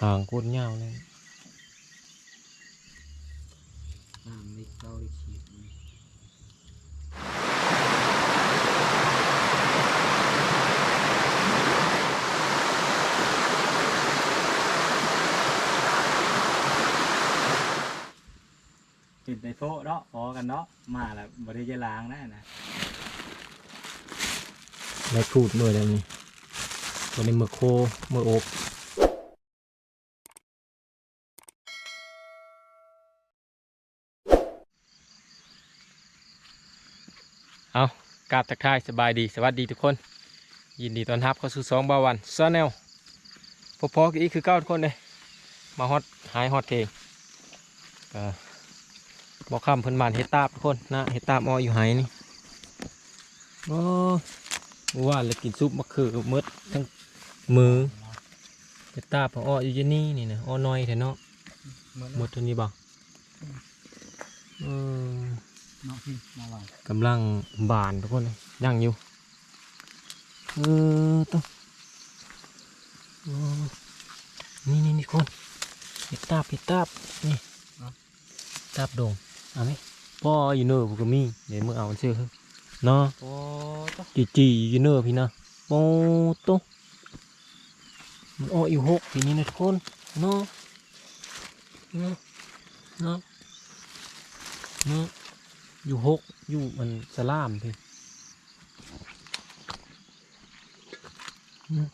หางโคตรยาวเลยน้ำนี่เราได้ขีดนี่จุดในโฟะเนาะพอกันเนาะมาแล้วบริจะล้างนะนะแล้วพูดด้วยแล้วนี่ตัวนี้มือโคมืออบ เอากราบทักทายสบายดีสวัสดีทุกคน ยินดีต้อนรับเข้าสู่สองบาวันซาแนลพอๆกับอีกคือเก้าทุกคนเลยมาฮอตหายฮอตเทงก็บอกคำเพิ่นบานเฮดตาบทุกคนนะเฮดตาบออยู่ไหายนี่โอ้เมื่อว่านเลยกินซุปมะเขือมืดทั้งมือเฮดตาบพออ้ออยู่ที่นี่นี่นะอ้อน้อยแท้เนาะหมดเท่านี้บ่เออ เนาะพี่มาหวานกำลังบานทุกคนเลยย่างอยู่เออต้องโอ้นี่นี่นี่คนเห็ดตาบเห็ดตาบนี่ตาบโด่งเอาไหมพ่ออยู่เนอร์ผมก็มีเดี๋ยวมื่อเอามันเชื่อเถอะเนาะโอ้ตจีจีอยู่เนอร์พี่นะโอ้โตะมันอ้ออยู่หกทีนี้นะทุกคนเนาะเนาะเนาะเนาะ อยู่หกอยู่มันสลามพี่อืม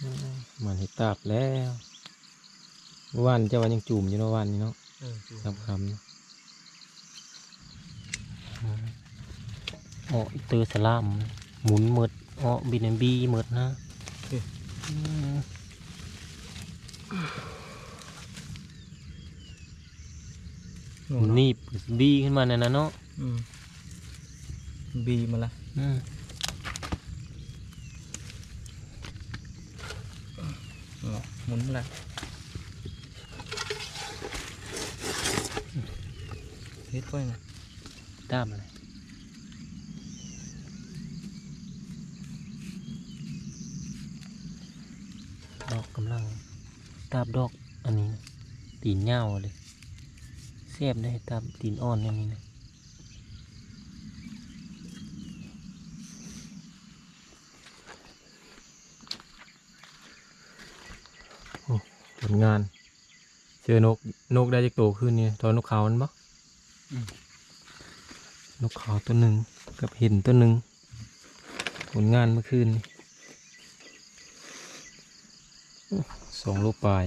อืมมันเห็ดตาบแล้วเมื่อวานเจ้าวันยังจุ่มอยู่เนาะวันนี้เนาะเออจูสำคำนะอ๋ออีเตอร์สลามหมุนหมดอ๋อบินบีหมดนะอืม หนูหมุนเนาะนี่บีขึ้นมาเนี่ยนะเนาะอืมบีมาละอืมเนาะหมุนมาละเฮ็ดไว้นะตามอะไรดอกกำลังตาบดอกอันนี้นะตีนเงาเลยเสียบได้ตามตีนอ่อนอันนี้นะโอ้ผลงาน เจอนกนกได้จากโตขึ้นเนี่ยตอนนกเขามันปะนกเขาตัวหนึ่งกับเห็นตัวหนึ่งผลงานเมื่อคืนนี่อื้อสองลูกปลาย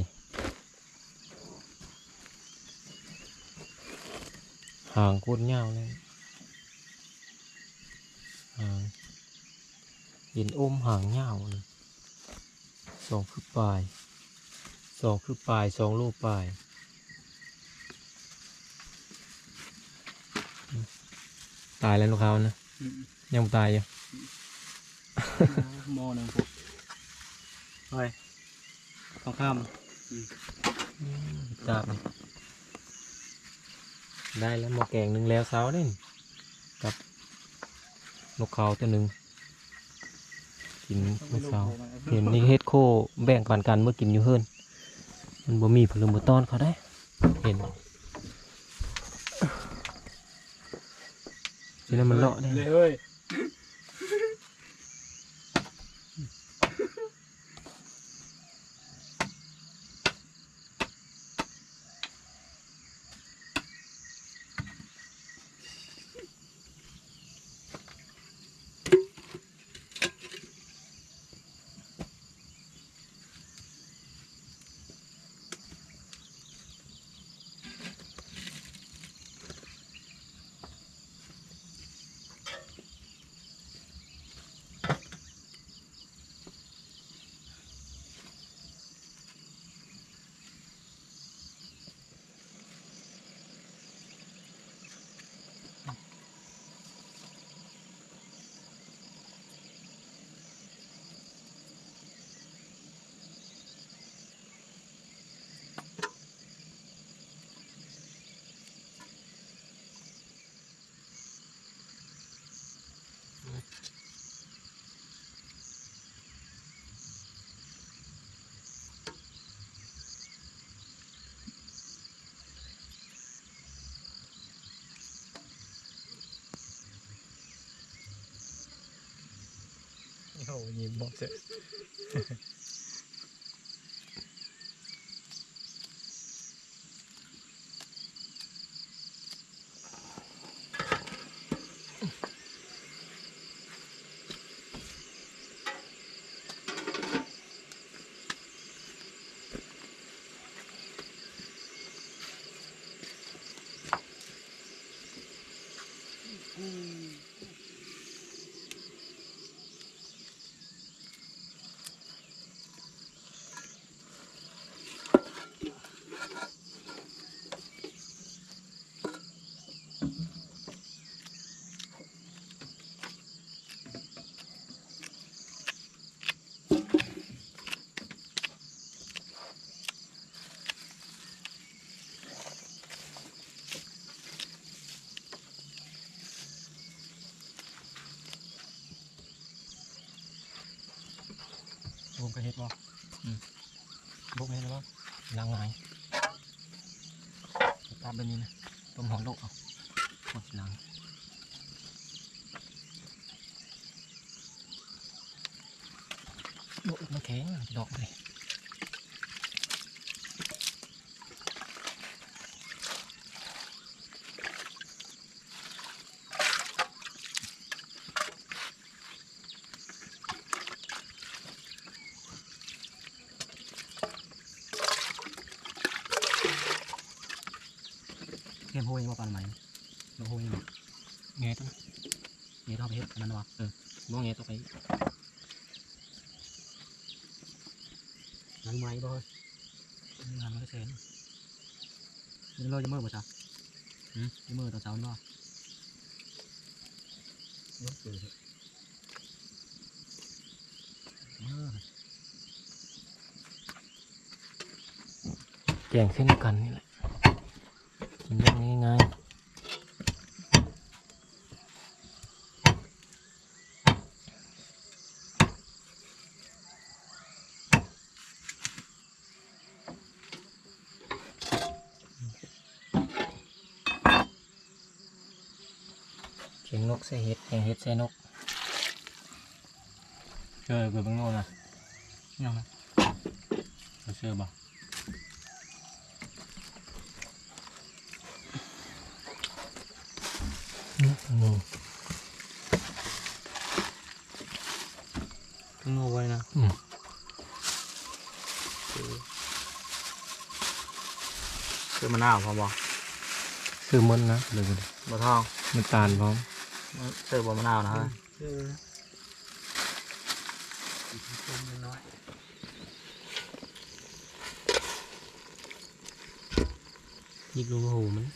หางโคตรยาวเลยหางเห็นอมหางยาวเลยสองคือปลายสองคือปลายสองลูกปลายอืมตายแล้วลูกเขานะอืมยังบ่ตายอยู่หม้อหนึ่งปุ๊บไปทองคตาบนี่ ได้แล้วหมอแกงหนึ่งแล้วเช้านี่กับนกเขาตัวหนึ่งกินำเมื่อเช้าเห็นนี่เฮ็ดโคแบ่งปันกันเมื่อกินอยู่เฮิรนมันบ่มีผลมือต้อนเขาได้ เห็นทีนั้นมันเลาะได้เลย โอ้ยิ้บอกเสร็จ ข็งดอกเลยเงี้ยพูดยังว่าปานไหมเราพูดยังไงต้องเงี้ยเท่าไปเฮ็ดอันนั้นวะบ่ไงต้องไป นั่นไหมบ่งานมันก็เซนนี่เราจะเมื่อบ่จ้ะหืมจะเมื่อตอนเช้านี่บ่เมื่อคืนเมื่อแกงเส้นกันนี่แหละกินได้ง่ายๆเขีย งนกใส่เห็ดแกงเห็ดใส่นกเชื่อเกิดบังโน่นะยังไงเชื่อบ่อืมต้องงูไว้นะอืมคือมะนาวพอบ่ซื้อมันนะเลยก็ได้บ่ทองมันตาลพร้อม เสิร์ฟบ่มะนาวนะฮะยิบลูกหูมัน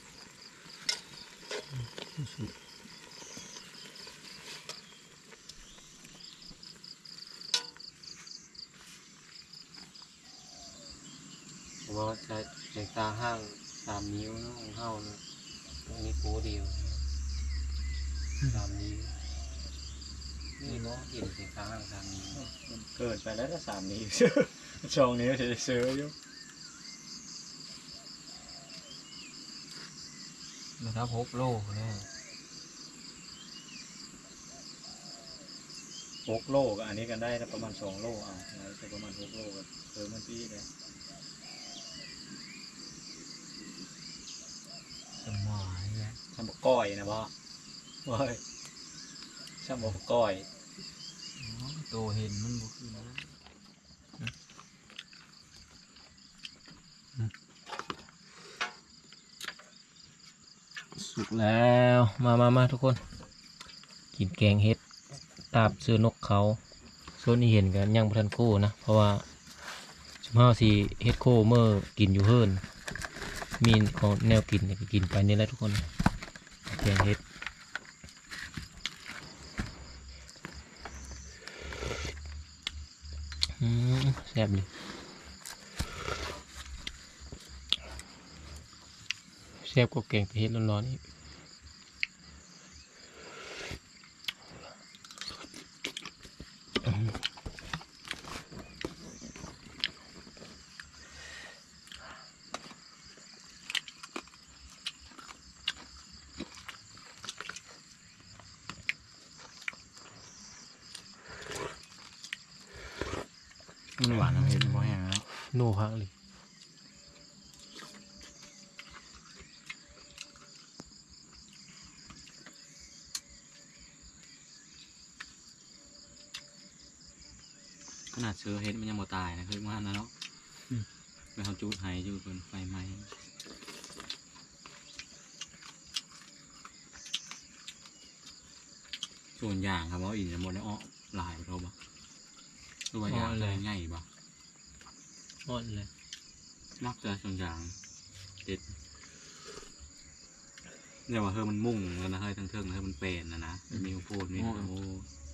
ว่าใช้ใช้ตาห้างสามนิ้วนอะของเฮานะตรงนี้โป้เดียว สามนิ้นี่เนาะเห็นใช้ตาห้างสามนิ้เกิดไปแล้วก็สามนิ้ช่องนี้จะได้ซื้ออยู่นะครับหกโลนะหกโลกอันนี้กันได้ประมาณสองโลเอาแล้วจะประมาณหกโลก็เออมันปีเลยสมอยนี่ยช่างบกก้อยนะบ่ เว้ยช่างบอกก้อยตัวเห็นมันบุคือนะสุกแล้วมามามาทุกคน กินแกงเห็ดตาบเสือนกเขาส่วนนี้เห็นกันยังบ่ทันโคนะ เพราะว่าสมห้าสีเฮ็ดโคเมื่อกินอยู่เฮิรนมีของแนวกินก็กินไปนี่แหละทุกคนแกงเห็ด อืม แซ่บเลยแซ่บกว่าแกงเห็ดร้อนๆอีกอืม มันหวานเอาเห็ดบ่แห้งแล้ว โน่พักเลย ขนาดเชื้อเฮ็ดมันยังบ่ตายนะคือว่านะเนาะไปเขาจูดไหอยู่บนไฟไหม้ส่วนอย่างครับว่าอินจะหมดได้อ้อลายไปเท่าบ่ตัวาอย่างเลยง่ายบ่อ่อนเลยมักจะส่วนอย่างเด็ดเนี่ยว่าเฮ้ยมันมุ่งแล้วนะเฮ้ยทั้งเทิงเฮ้ยมันเป็นนะนะมีโฟนมีโอ้เ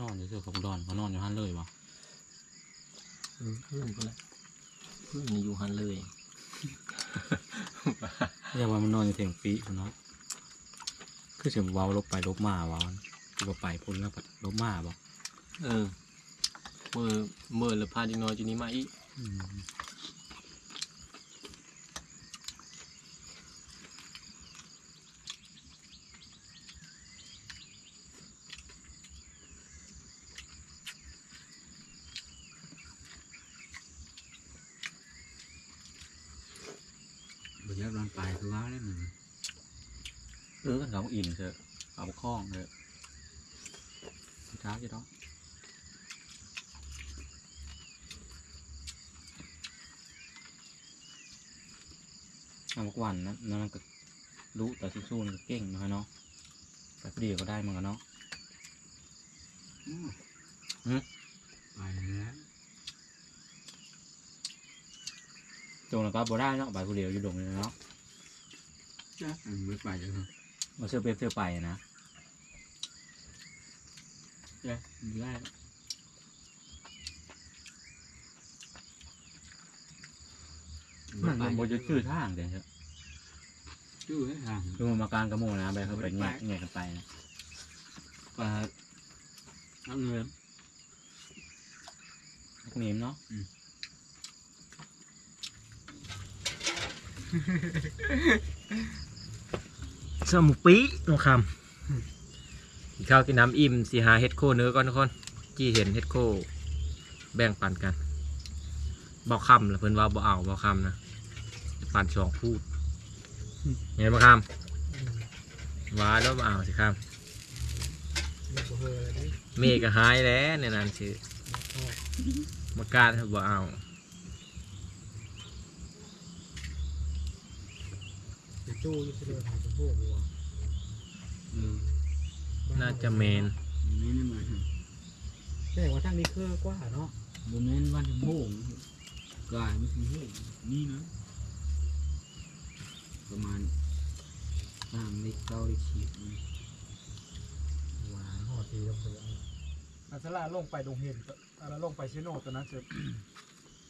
นอนอยู่เฉยๆเขาบ่นอนเขานอนอยู่หันเลยบ่เออเพื่อนก็แล้วเพื่อนนี่อยู่หันเลยเรียกว่ามันนอนอยู่เถียงปีคุณเนาะคือเสียงเว้าลบไปลบมาเว้าคือบ่ไปพุ่นแล้วก็ลบมาบ่เออเมื่อเมื่อละพาดีน้อยจุนี้มาอี กอืมบ่อยากนอนไปคือว่าได้มึงเออกันเขาอินเถอะเอาคล้องเถอะเช้าจะต้องเอาทุกวันนะนั่นก็รู้แต่สู้ๆมันก็เก่งนะเนาะแต่เดียวก็ได้เหมือนกันเนาะอืมไปแล้วจงแล้วก็บ่ได้เนาะไปผู้เดียวอยู่ดงเลยเนาะ จ้ะมันมืดไปจังเลยมาเชื่อเป๊ปเชื่อไปนะจ้ะได้มันมันบ่จะชื่อทางเดี๋ยวเถอะชื่อให้ทางคือมันมากลางกระโมนะไปเขาไปแงะแงะกันไปนะปลาเอาเงินพวกนี้เนาะ สมุปีน้องคำกินข้าวกินน้ำอิ่มสีหาเฮ็ดโคเนื้อก่อนทุกคนจี้เห็นเฮ็ดโค แบ่งปันกันบอกคำละเพิ่นว่าบ่เอาบอกคำนะปันสองพูดเห็นบ่คำว่าแล้วบ่เอาสิคำเมฆก็หายแล้วในนั้นชื่อมาการบ่เอาจูอยู่เสด็จหาจะ พวกวัวอืมน่าจะเมนนี่นี่มาแต่ว่าทางนี้คือกว่าเนาะบนนั้นวันถึงโมงกลายไม่ถึงโมงนี่นะ ประมาณสามลิตรเก้าลิตรขีดนี่หวานหอดทีลงไปอัสลาลงไปดงเห็นอัสลาลงไปเชโนตอนนั้นเจอ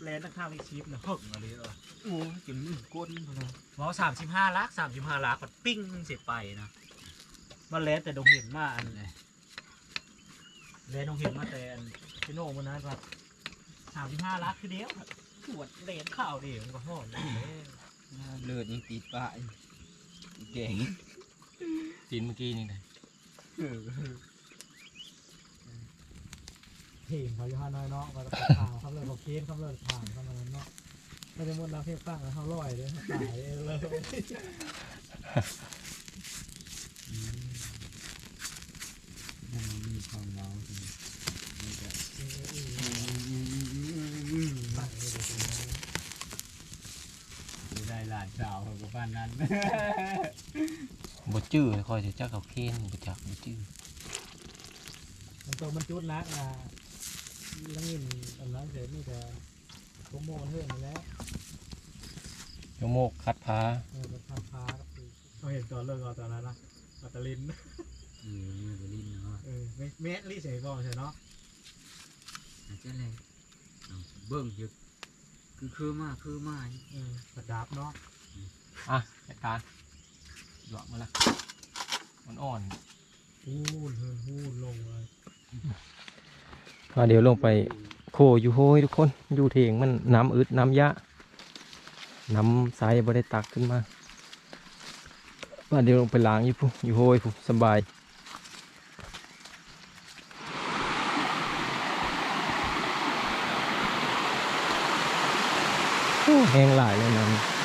แลนด์ข้างลิชิปเนี่ยหึ่งอะไรเหรอโอ้กินนี่ก้นพอแล้วว้าวสามสิบห้าลักสามสิบห้าลักมันปิ้งเสร็จไปนะมาแลนด์แต่ดงเห็นมาอันเลยแลนด์ดงเห็นมาแต่อันเชโนมันนั้นแบบสามสิบห้าลักคือเดียวปวดเลนข่าวเดียวมันก็หอดเลยเลือดยังติดปากเก่งตีนเมื่อกี้นี่ไง ทีมเขาอยู่ฮานอยเนาะมาตะข่าวครับเลยบอกเคนครับเลยผ่านเข้ามาเนาะไม่ได้หมดแล้วเพียงตั้งแล้วเขาลอยเลยตายเลยมันมีความเมาจริงมันจะตั้งเลยได้หลานสาวกับบ้านนั้นบ่จื้อคอยสิจักเขาเค้นบ่จักบ่จื้อมันตัวมันจุดนักนะ แล้วงินอันนั้นเสร็จนี่แต่โปรโมทเรื่องมาแล้วโยโมกคัดพาเออเป็นพาพาเราเห็นตอนเลิกเอาตอนนั้นนะปัตตาลินเออมันจะลิ้นเนาะเออไม่เมสลี่เสียบอกใช่เนาะอาจจะแรงเอาเบิ่งเยอะคือคือมากคือมากเออประดับเนาะอะจัดการหยอกมาละมันอ่อน พูดเฮ้ยพูดลงเลย ว่าเดี๋ยวลงไปโคอยู่โหยทุกคนอยู่เถียงมันน้ำอึดน้ำยะน้ำใสบ่ได้ตักขึ้นมาว่าเดี๋ยวลงไปล้างอยู่พุอยู่โห้ยพุสบายแห้งหลายเลยน้ำ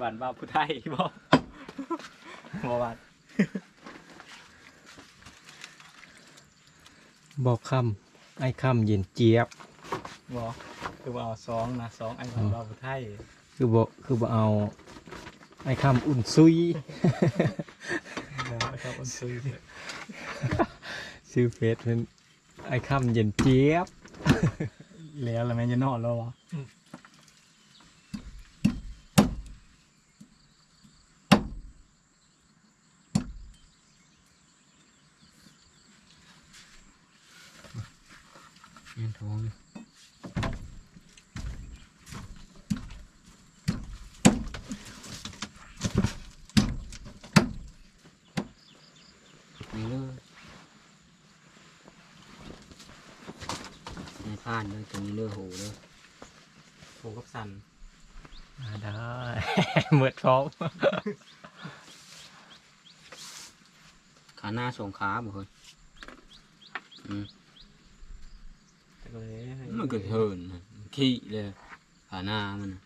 ซื้อไอวันว่าผู้ไทยบ่บ่ว่าบอกคำไอ้คำเย็นเจี๊ยบบ่คือว่าเอาสองนะสองไอวันว่าผู้ไทยคือบ่คือบ่เอาไอ้คำอุ่นซุยบ่ครับคนซื้อชื่อเฟซเป็นไอ้คำเย็นเจี๊ยบแล้วแล้วแม่นจะนอนแล้ววะ เงินทองนี่เลยในพานเลยตรงนี้เลยโหเลยโหกับสันอ่าได้ เหมือดท้องขาหน้าสองขาบ่เฮ้ยอืม แต่ก็เลยมันก็เทินน่ะขี้เลยขาหน้ามันน่ะ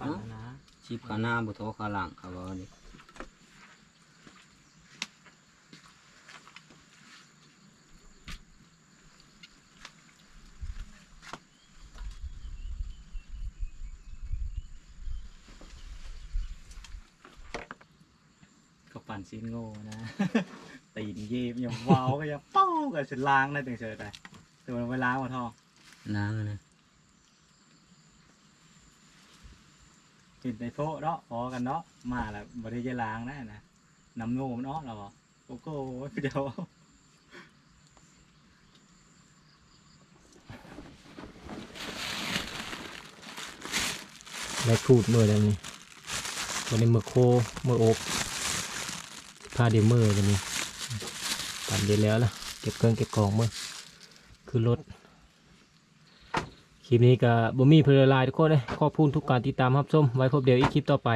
ปั่นนะชิบขาหน้าบ่โทอขาหลังเขาว่านี่ก็ปั่นซีนโง่นะ ตีนเย็บอย่าเว้าก็อย่าเป้า ก็สิล้างได้ถึงเจอได้แต่มันไปล้างมาทองนางนะกินในโพะเนาะพอกันเนาะมาแล้วบ่ได้จะล้างนะนะน้ำโง่มันเนาะเราบอกโกโก้เดี๋ยวได้ขูดมือแล้วนี่วันนี้มือโคมืออบผ้าเดมือวันนี้ปั่นเดียวแล้วล่ะเก็บเครื่องเก็บของมือคือรถคลิปนี้ก็บ่มีเพลลายทุกคนเลยขอบคุณทุกการติดตามครับชมไว้พบเดี๋ยวอีกคลิปต่อไป